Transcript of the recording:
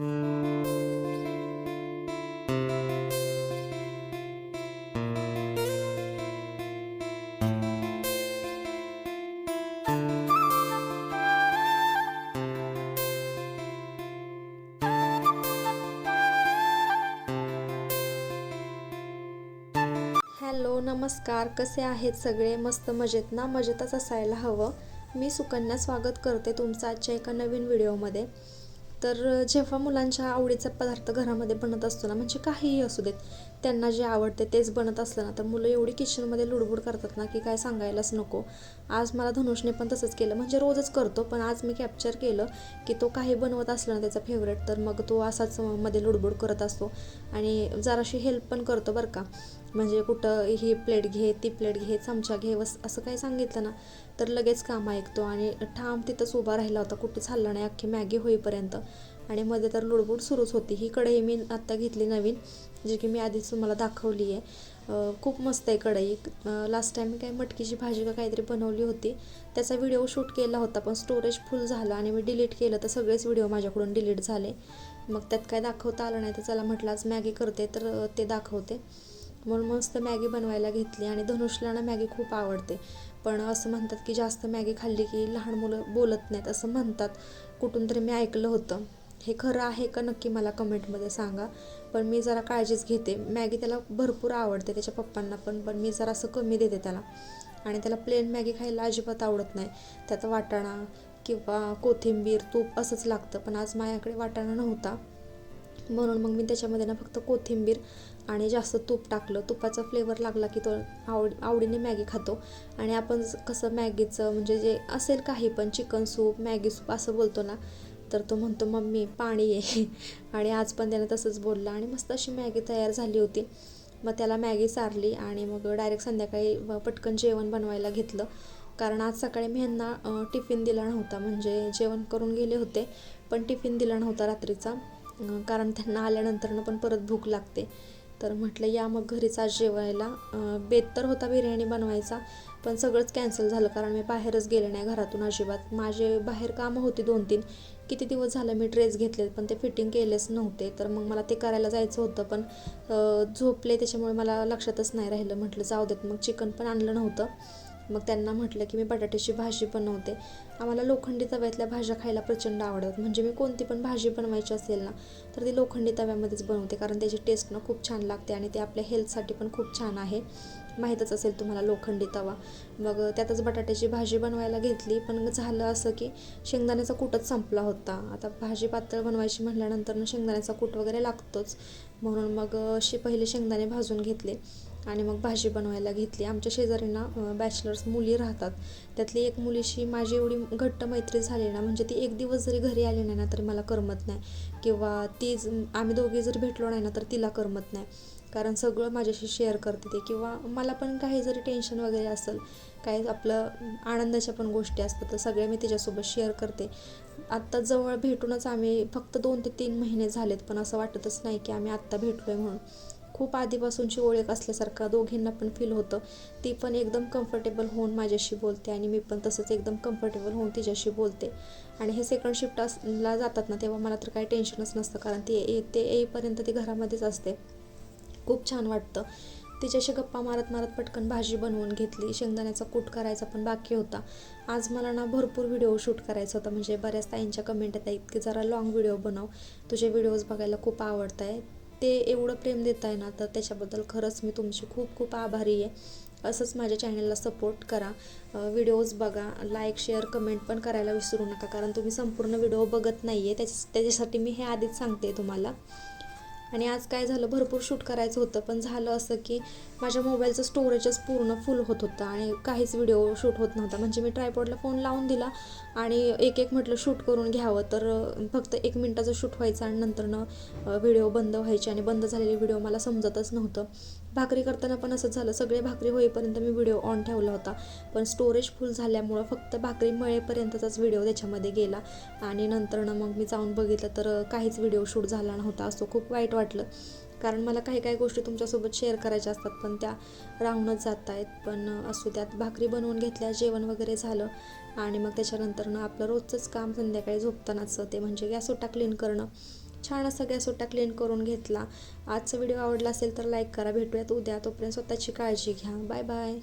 Hello नमस्कार. कसे आहेत सगळे? मस्त मजेत ना? मजेतच असायला हवं. मी सुकन्या स्वागत करते तुमचं आजच्या एका नवीन व्हिडिओमध्ये. तर जेव्हा मुलांच्या आवडीचा पदार्थ घरामध्ये बनत असतो ना म्हणजे काहीही असू देत त्यांना जे आवडते तेच बनत असलं ना तर मुलं एवढी किचनमध्ये लुडबुड करतात ना की काय सांगायलाच नको. आज मला धनुषने पण तसंच केलं. म्हणजे रोजच करतो पण आज मी कॅप्चर केलं की तो काही बनवत असला ना त्याचा फेवरेट तर मग तो असाच मध्ये लुडबुड करत असतो. आणि जराशी हेल्प पण करतो बरं का. म्हणजे कुठं ही प्लेट घे ती प्लेट घे चमचा घे वस असं काही सांगितलं ना तर लगेच काम ऐकतो. आणि ठाम तिथंच उभा राहिला होता कुठेच हल्ला नाही अख्खी मॅगी होईपर्यंत. आणि मध्ये तर लुडबुड सुरूच होती. ही कढई मी आत्ता घेतली नवीन जी की मी आधीच तुम्हाला दाखवली आहे. खूप मस्त आहे कढई. लास्ट टाईम मी काही मटकीची भाजी का काहीतरी बनवली होती. त्याचा व्हिडिओ शूट केला होता पण स्टोरेज फुल झाला आणि मी डिलीट केलं तर सगळेच व्हिडिओ माझ्याकडून डिलीट झाले. मग त्यात काय दाखवता आलं नाही तर चला म्हटलं आज मॅगी करते तर ते दाखवते. म्हणून मस्त मॅगी बनवायला घेतली आणि धनुषला ना मॅगी खूप आवडते. पण असं म्हणतात की जास्त मॅगी खाल्ली की लहान मुलं बोलत नाहीत असं म्हणतात. कुठून तरी मी ऐकलं होतं. हे खरं आहे का नक्की मला कमेंटमध्ये सांगा. पण मी जरा काळजीच घेते. मॅगी त्याला भरपूर आवडते त्याच्या पप्पांना पण पण मी जरा असं कमी देते त्याला. आणि त्याला प्लेन मॅगी खायला अजिबात आवडत नाही. त्यात वाटाणा किंवा कोथिंबीर तूप असंच लागतं. पण आज माझ्याकडे वाटाणा नव्हता. म्हणून मग मी त्याच्यामध्ये ना फक्त कोथिंबीर आणि जास्त तूप टाकलं. तुपाचा फ्लेवर लागला की तो आवड आवडीने मॅगी खातो. आणि आपण कसं मॅगीचं म्हणजे जे असेल काही पण चिकन सूप मॅगी सूप असं बोलतो ना तर तो म्हणतो मम्मी पाणी आहे आणि आज पण त्यानं तसंच बोललं आणि मस्त अशी मॅगी तयार झाली होती. मग त्याला मॅगी सारली आणि मग डायरेक्ट संध्याकाळी पटकन जेवण बनवायला घेतलं. कारण आज सकाळी मी ह्यांना टिफिन दिला नव्हता. म्हणजे जेवण करून गेले होते पण टिफिन दिला नव्हता रात्रीचा. कारण त्यांना आल्यानंतरनं पण परत भूक लागते. तर म्हटलं या मग घरीच आज जेवायला. बेत तर होता बिर्याणी बनवायचा पण सगळंच कॅन्सल झालं कारण मी बाहेरच गेले नाही घरातून अजिबात. माझे बाहेर कामं होती दोन तीन. किती दिवस झालं मी ड्रेस घेतले पण ते फिटिंग केलेच नव्हते. तर मग मला ते करायला जायचं होतं पण झोपले त्याच्यामुळे मला लक्षातच नाही राहिलं. म्हटलं जाऊ देत मग चिकन पण आणलं नव्हतं. मग त्यांना म्हटलं की मी बटाट्याची भाजी बनवते. आम्हाला लोखंडी तव्यातल्या भाज्या खायला प्रचंड आवडतात. म्हणजे मी कोणती पण भाजी बनवायची असेल ना तर ती लोखंडी तव्यामध्येच बनवते. कारण त्याची टेस्ट ना खूप छान लागते आणि ते आपल्या हेल्थसाठी पण खूप छान आहे. माहीतच असेल तुम्हाला लोखंडी तवा. मग त्यातच बटाट्याची भाजी बनवायला घेतली. पण झालं असं की शेंगदाण्याचा कूटच संपला होता. आता भाजी पातळ बनवायची म्हटल्यानंतर शेंगदाण्याचा कूट वगैरे लागतोच. म्हणून मग अशी पहिले शेंगदाणे भाजून घेतले. आणि मग भाजी बनवायला घेतली. आमच्या शेजारींना बॅचलर्स मुली राहतात. त्यातली एक मुलीशी माझी एवढी घट्ट मैत्री झाली ना म्हणजे ती एक दिवस जरी घरी आली नाही ना तरी मला करमत नाही. किंवा ती आम्ही दोघी जर भेटलो नाही ना तर तिला करमत नाही. कारण सगळं माझ्याशी शेअर करते ते. किंवा मला पण काही जरी टेन्शन वगैरे असेल काही आपलं आनंदाच्या पण गोष्टी असतात तर सगळ्या मी तिच्यासोबत शेअर करते. आत्ता जवळ भेटूनच आम्ही फक्त दोन ते तीन महिने झालेत पण असं वाटतच नाही की आम्ही आत्ता भेटलो आहे म्हणून. खूप आधीपासूनची ओळख असल्यासारखं दोघींना पण फील होतं. ती पण एकदम कम्फर्टेबल होऊन माझ्याशी बोलते आणि मी पण तसंच एकदम कम्फर्टेबल होऊन तिच्याशी बोलते. आणि हे सेकंड शिफ्टला जातात ना तेव्हा मला तर काही टेन्शनच नसतं कारण ती ते येईपर्यंत ती घरामध्येच असते. खूप छान वाटतं. तिच्याशी गप्पा मारत मारत पटकन भाजी बनवून घेतली. शेंगदाण्याचा कूट करायचा पण बाकी होता. आज मला ना भरपूर व्हिडिओ शूट करायचा होता. म्हणजे बऱ्याच ताईंच्या कमेंट येत आहेत की जरा लाँग व्हिडिओ बनव. तुझे व्हिडिओज बघायला खूप आवडत आहे ते एवढं प्रेम देत आहे ना तर त्याच्याबद्दल खरंच मी तुमची खूप खूप आभारी आहे. असंच माझ्या चॅनलला सपोर्ट करा. व्हिडिओज बघा लाईक शेअर कमेंट पण करायला विसरू नका कारण तुम्ही संपूर्ण व्हिडिओ बघत नाही आहे त्याच्या त्याच्यासाठी मी हे आधीच सांगते तुम्हाला. आणि आज काय झालं भरपूर शूट करायचं होतं पण झालं असं की माझ्या मोबाईलचं स्टोरेजच पूर्ण फुल होत होतं आणि काहीच व्हिडिओ शूट होत नव्हता. म्हणजे मी ट्रायपॉडला फोन लावून दिला आणि एक एक म्हटलं शूट करून घ्यावं. तर फक्त एक मिनटाचं शूट व्हायचं आणि नंतरनं व्हिडिओ बंद व्हायचे आणि बंद झालेले व्हिडिओ मला समजतच नव्हतं. भाकरी करताना पण असंच झालं. सगळे भाकरी होईपर्यंत मी व्हिडिओ ऑन ठेवला होता. पण स्टोरेज फुल झाल्यामुळं फक्त भाकरी मळेपर्यंतचाच व्हिडिओ त्याच्यामध्ये गेला आणि नंतरनं मग मी जाऊन बघितलं तर काहीच व्हिडिओ शूट झाला नव्हता. असं खूप वाईट वाटतं वाटलं. कारण मला काही काही गोष्टी तुमच्यासोबत शेअर करायच्या असतात पण त्या राहूनच जात आहेत. पण असू त्यात भाकरी बनवून घेतल्या जेवण वगैरे झालं आणि मग त्याच्यानंतरनं आपलं रोजचंच काम संध्याकाळी झोपतानाचं ते म्हणजे गॅसोटा क्लीन करणं. छान असा गॅसोटा क्लीन करून घेतला. आजचा व्हिडिओ आवडला असेल तर लाईक करा. भेटूयात उद्या. तोपर्यंत स्वतःची काळजी घ्या. Bye bye